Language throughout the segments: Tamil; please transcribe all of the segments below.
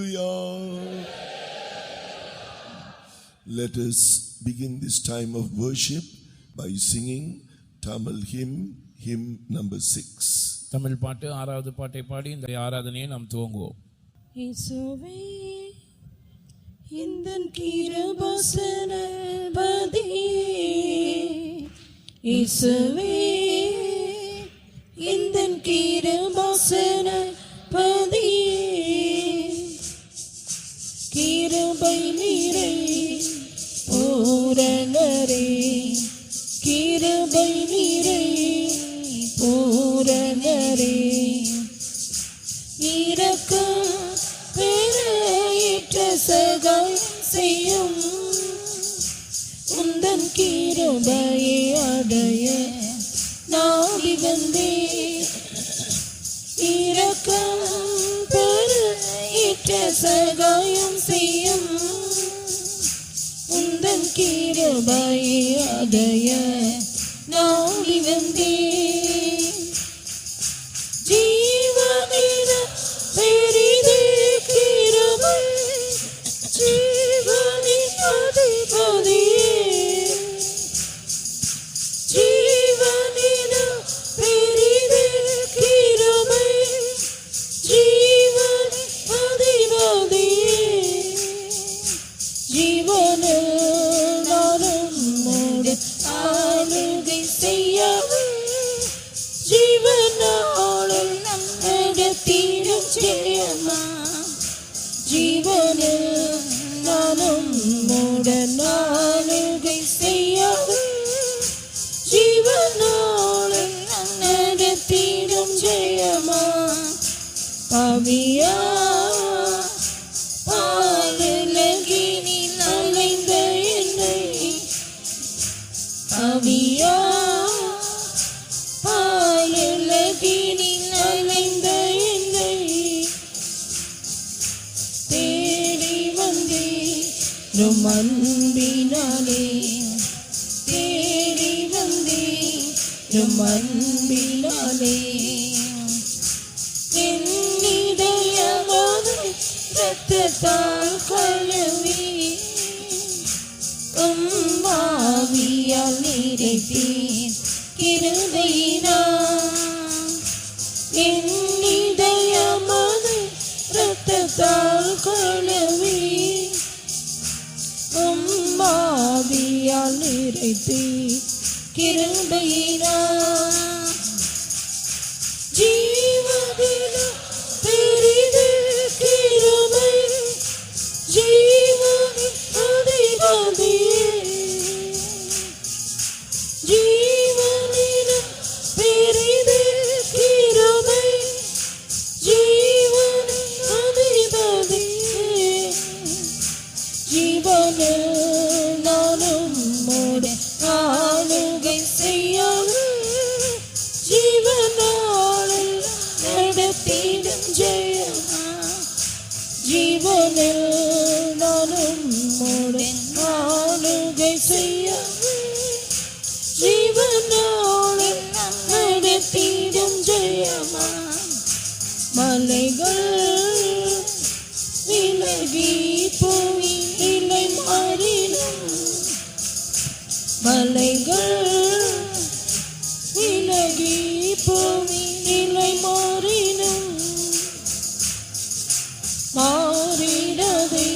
Hallelujah. Let us begin this time of worship by singing Tamil hymn, hymn number six. Tamil பாட்டு ஆறாவது பாட்டை பாடி இந்த ஆராதனையை நாம் துவங்குவோம் இயேசுவே இந்த கிருபசன பதியே இயேசுவே கிருபை நீரை பூரணரே. கிருபை நீரை பூரணரே. இரக்கம் பெறையிற்ற சகாயம் செய்யும். உந்தன் கிருபையை அடைய நாடி வந்தே உந்தன் கிருபையை அடைய நாடி வந்தே Amiya. Oh, ரத்தத்தால் கழுவி உம்மாவியால் நிறைத்தேன். கிருபையினா என்னிடையவாது ரத்தத்தால் கழுவி உம்மாவியால் நிறைத்தேன். கிருபையினா ஜீவனில் நானும் உம்மோடு ஆளுகை செய்யவே. ஜீவனாளில் நடத்திடும் ஜெயமா. நானும் ஆளுகை மலைகள் விலகி பூமி நிலை மாறினும் மாறினதே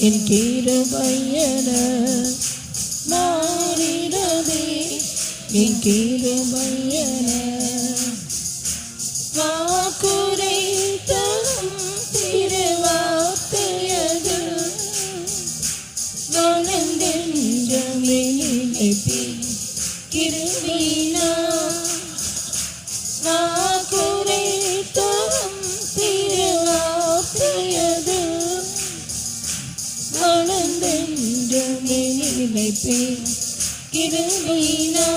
என் கிருபையன மாறினதே என் கிருபையன வாக்குரை கிருபீனா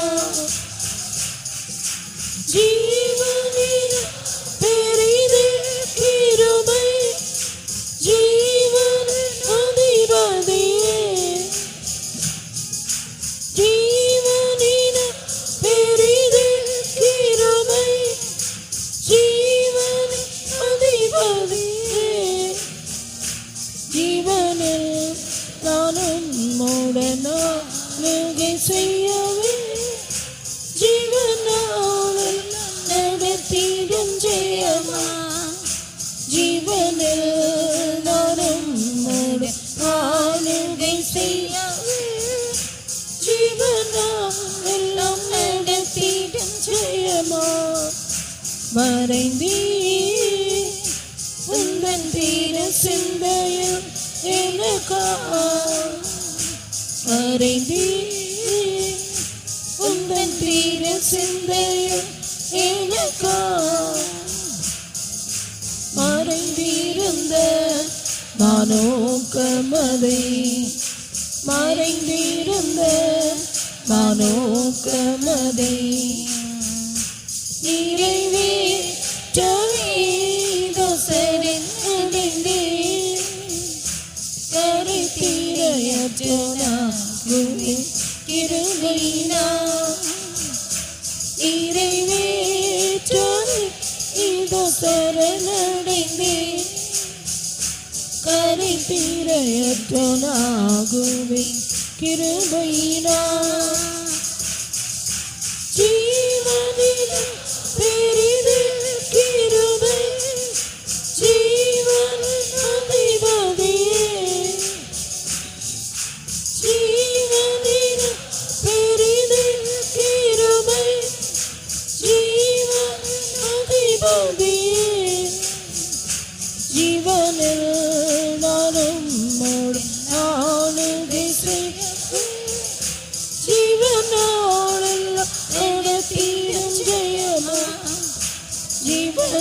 மறைந்தீ உந்தன் தீர சிந்தையில் எனக்கா மறைந்திருந்த மனோக்கமதை மறைந்திருந்த மனோக்கமதை நிறைவே ஜோசரின் அடைந்தே கருத்தீரையற்றோனாகுவே தீரையற்றோனாகுவே கிருபைனா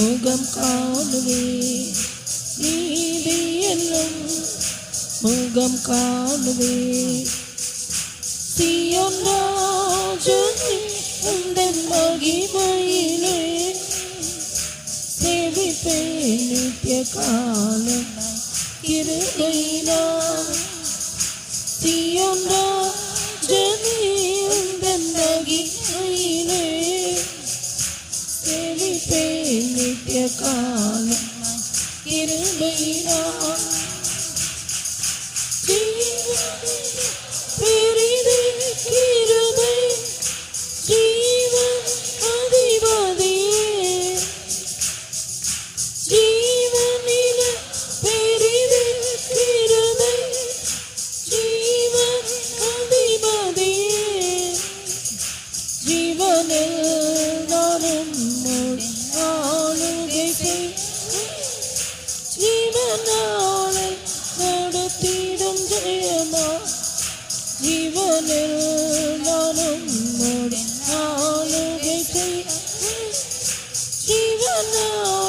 മുഖം കാണുകേ നീതിയെന്നും മുഖം കാണുകേ സിയോൻ രാജനെ എന്റെ മഹിമയിലെ. സേവിപ്പേ നിത്യകാലം ഇരുകയിലാം സിയോൻ Oh. জীবনের নরম মোড় আলো গেছে জীবনের